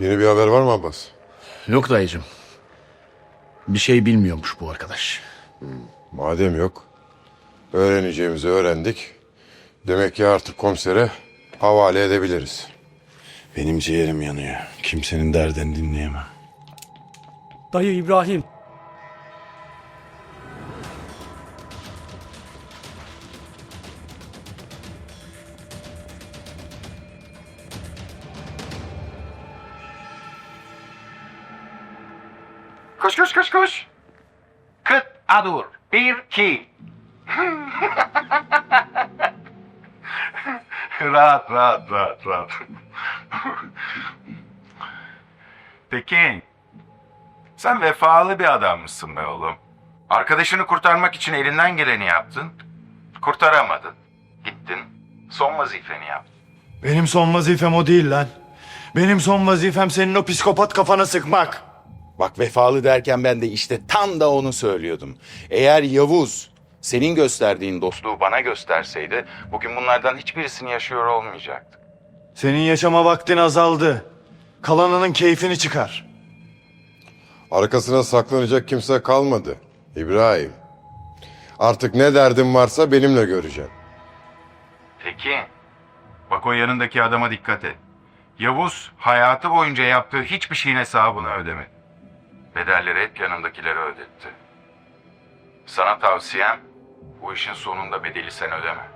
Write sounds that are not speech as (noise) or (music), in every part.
Yeni bir haber var mı Abbas? Yok dayıcım. Bir şey bilmiyormuş bu arkadaş. Madem yok, öğreneceğimizi öğrendik. Demek ki artık komisere havale edebiliriz. Benim ciğerim yanıyor. Kimsenin derdini dinleyemem. Dayı İbrahim. Koş koş koş koş. Kıt adur. Bir iki. (laughs) rahat rahat rahat rahat. Tekin. Sen vefalı bir adammışsın be oğlum. Arkadaşını kurtarmak için elinden geleni yaptın. Kurtaramadın. Gittin. Son vazifeni yaptın. Benim son vazifem o değil lan. Benim son vazifem senin o psikopat kafana sıkmak. Bak vefalı derken ben de işte tam da onu söylüyordum. Eğer Yavuz senin gösterdiğin dostluğu bana gösterseydi bugün bunlardan hiçbirisini yaşıyor olmayacaktık. Senin yaşama vaktin azaldı. Kalanının keyfini çıkar. Arkasına saklanacak kimse kalmadı. İbrahim. Artık ne derdin varsa benimle göreceksin. Tekin. Bak o yanındaki adama dikkat et. Yavuz hayatı boyunca yaptığı hiçbir şeyin hesabını ödemedi. Bedelleri hep yanındakileri ödetti. Sana tavsiyem bu işin sonunda bedeli sen ödeme.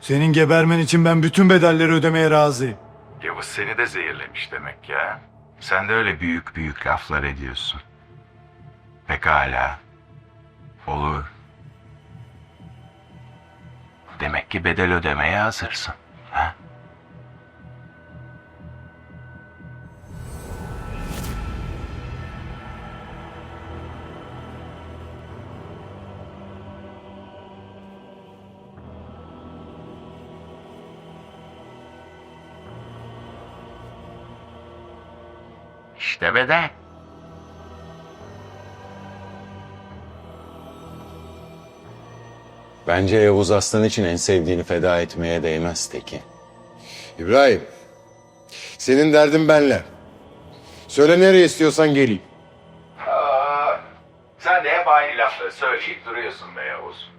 Senin gebermen için ben bütün bedelleri ödemeye razıyım. Yavuz seni de zehirlemiş demek ya. Sen de öyle büyük büyük laflar ediyorsun. Pekala. Olur. Demek ki bedel ödemeye hazırsın. Ha? İşte bedel. Bence Yavuz Aslan için en sevdiğini feda etmeye değmez Tekin. İbrahim. Senin derdin benle. Söyle nereye istiyorsan geleyim. Sen de hep aynı lafları söyleyip duruyorsun be Yavuz.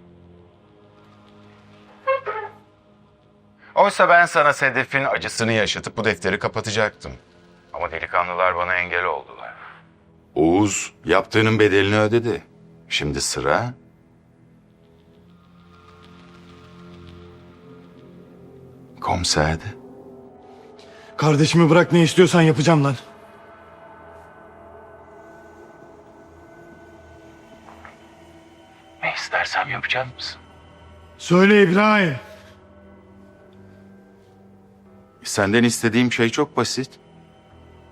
Oysa ben sana Sedef'in acısını yaşatıp bu defteri kapatacaktım. Ama delikanlılar bana engel oldular. Oğuz yaptığının bedelini ödedi. Şimdi sıra... Komiserde. Kardeşimi bırak ne istiyorsan yapacağım lan. Ne istersem yapacak mısın? Söyle İbrahim. Senden istediğim şey çok basit.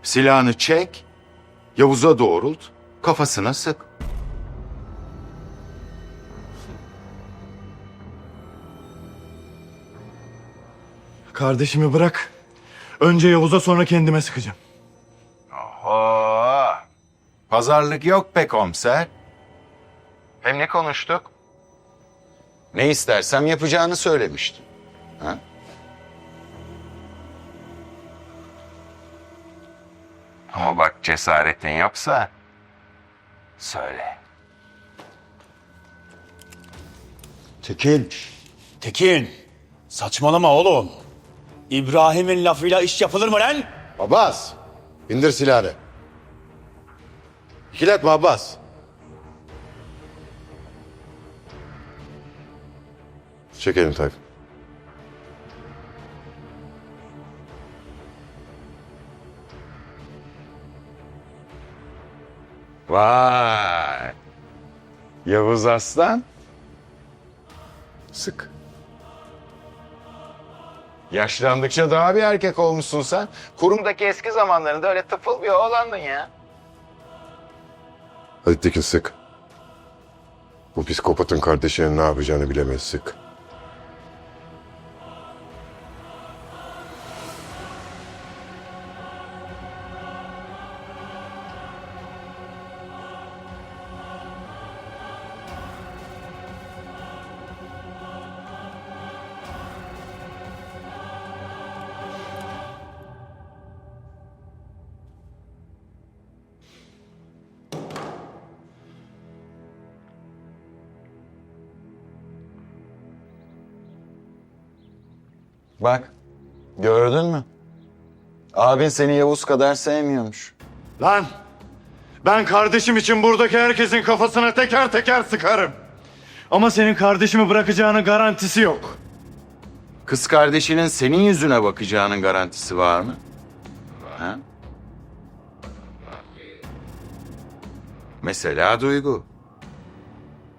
Silahını çek, Yavuz'a doğrult, kafasına sık. Kardeşimi bırak. Önce Yavuz'a sonra kendime sıkacağım. Oho! Pazarlık yok be komiser. Hem ne konuştuk? Ne istersem yapacağını söylemiştim. Ha? Ama bak cesaretin yoksa söyle. Tekin. Tekin. Saçmalama oğlum. İbrahim'in lafıyla iş yapılır mı lan? Abbas. indir silahını. İkiletme Abbas. Çek elini Tayfun. Vay. Yavuz Aslan. Sık. Yaşlandıkça daha bir erkek olmuşsun sen. Kurumdaki eski zamanlarında öyle tıfıl bir oğlandın ya. Hadi Tekin sık. Bu psikopatın kardeşinin ne yapacağını bilemez sık. Bak gördün mü? Abin seni Yavuz kadar sevmiyormuş. Lan ben kardeşim için buradaki herkesin kafasına teker teker sıkarım. Ama senin kardeşimi bırakacağının garantisi yok. Kız kardeşinin senin yüzüne bakacağının garantisi var mı? Ha? Mesela Duygu.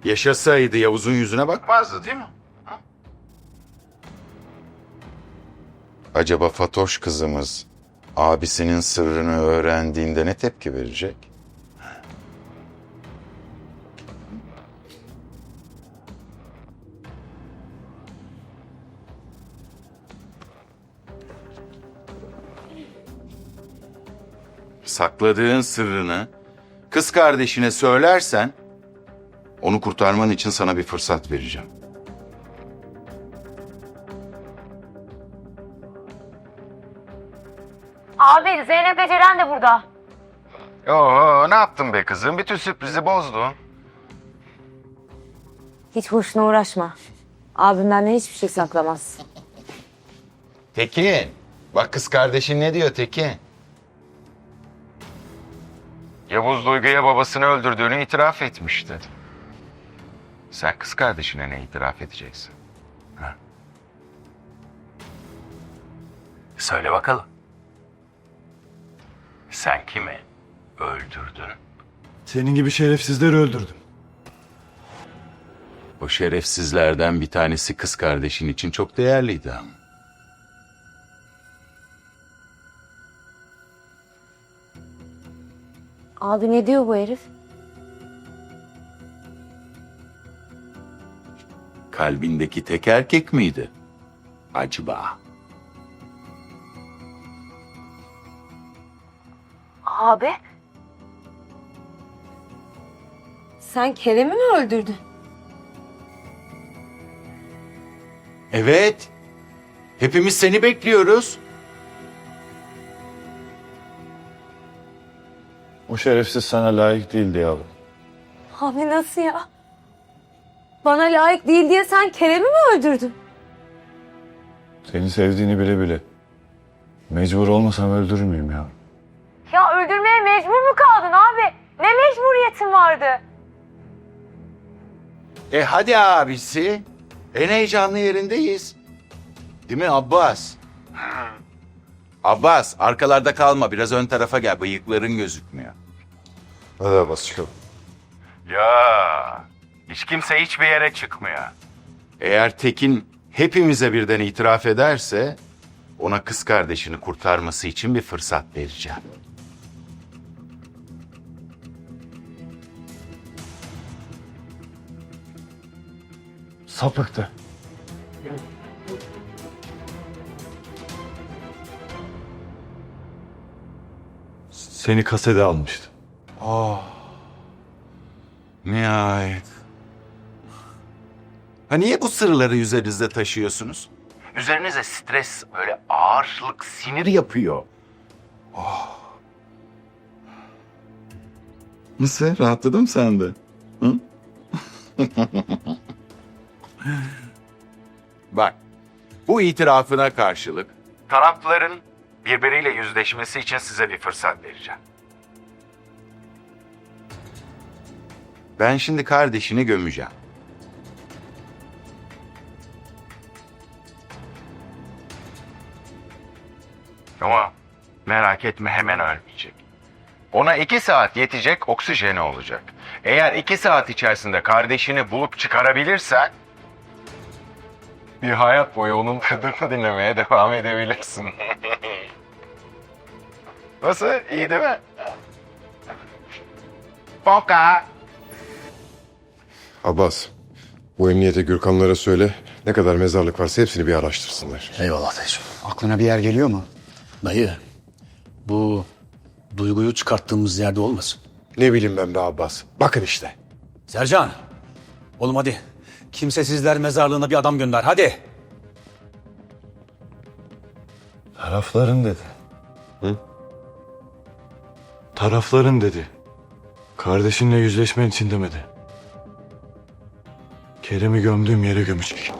Yaşasaydı Yavuz'un yüzüne bakmazdı değil mi? Acaba Fatoş kızımız abisinin sırrını öğrendiğinde ne tepki verecek? sakladığın sırrını kız kardeşine söylersen onu kurtarman için sana bir fırsat vereceğim. Abi Zeynep ve Ceren de burada. Yo ne yaptın be kızım? Bütün sürprizi bozdun. Hiç boşuna uğraşma. Abim benden hiçbir şey saklamaz. Tekin, bak kız kardeşin ne diyor Tekin? Yavuz Duygu'ya babasını öldürdüğünü itiraf etmişti. Sen kız kardeşine ne itiraf edeceksin? Ha? Söyle bakalım. Sen kimi öldürdün? Senin gibi şerefsizleri öldürdüm. O şerefsizlerden bir tanesi kız kardeşin için çok değerliydi ama. Abi ne diyor bu herif? Kalbindeki tek erkek miydi? Acaba? Abi. Sen Kerem'i mi öldürdün? Evet. Hepimiz seni bekliyoruz. O şerefsiz sana layık değildi yavrum. Abi nasıl ya? Bana layık değil diye sen Kerem'i mi öldürdün? Seni sevdiğini bile bile. Mecbur olmasam öldürür müyüm ya? Vardı? E hadi abisi. En heyecanlı yerindeyiz. Değil mi Abbas? Abbas arkalarda kalma biraz ön tarafa gel bıyıkların gözükmüyor. Hadi Abbas çıkalım. Ya hiç kimse hiçbir yere çıkmıyor. Eğer Tekin hepimize birden itiraf ederse ona kız kardeşini kurtarması için bir fırsat vereceğim. Sapıktı. Seni kasede almıştı. Nihayet. Ha niye bu sırları üzerinizde taşıyorsunuz? Üzerinize stres, böyle ağırlık, sinir yapıyor. Nasıl? Rahatladın mı sen de? Hı? (laughs) Bak, bu itirafına karşılık Tarafların birbiriyle yüzleşmesi için size bir fırsat vereceğim. ben şimdi kardeşini gömeceğim. Ama merak etme hemen ölmeyecek. Ona iki saat yetecek oksijeni olacak. Eğer iki saat içerisinde kardeşini bulup çıkarabilirsen... ...bir hayat boyu onun kadını dinlemeye devam edebilirsin. Nasıl? İyi değil mi? Poka. Abbas, bu emniyete Gürkanlara söyle. Ne kadar mezarlık varsa hepsini bir araştırsınlar. Eyvallah dayıcığım. Aklına bir yer geliyor mu? Dayı, bu duyguyu çıkarttığımız yerde olmasın. Ne bileyim ben be Abbas. Bakın işte. Sercan. Oğlum hadi. Kimsesizler mezarlığına bir adam gönder hadi. Tarafların dedi. Hı? Tarafların dedi. Kardeşinle yüzleşmen için demedi. Kerem'i gömdüğüm yere gömecek.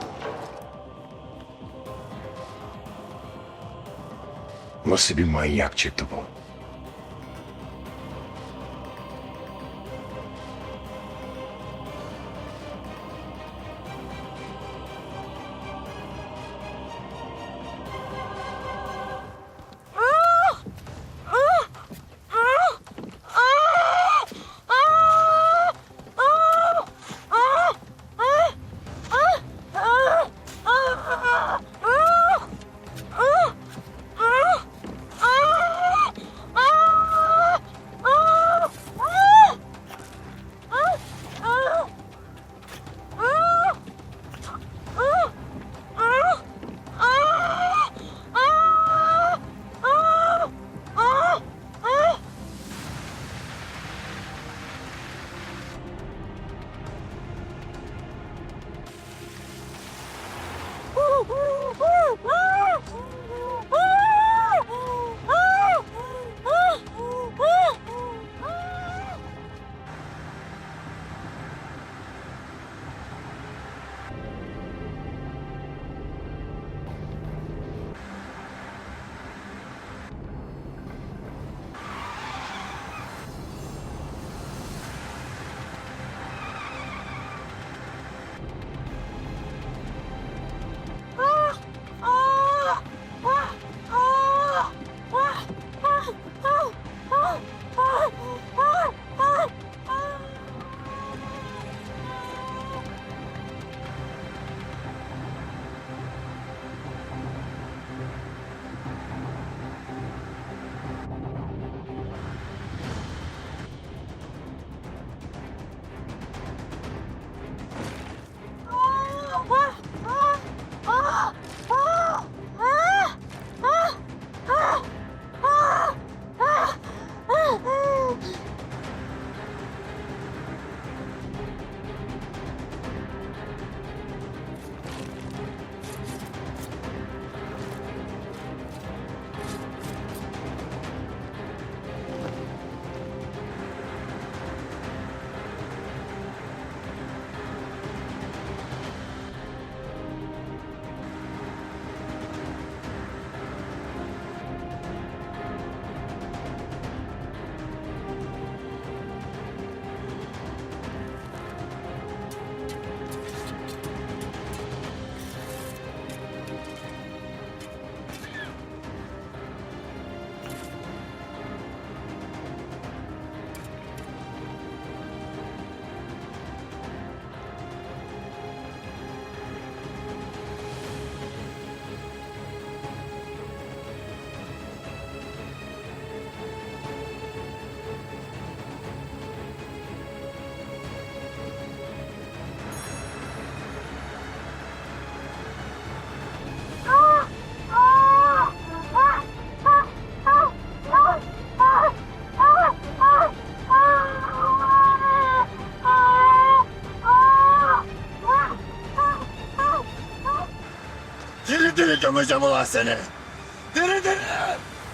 Nasıl bir manyak çıktı bu? Seni diri gömeceğim ulan seni.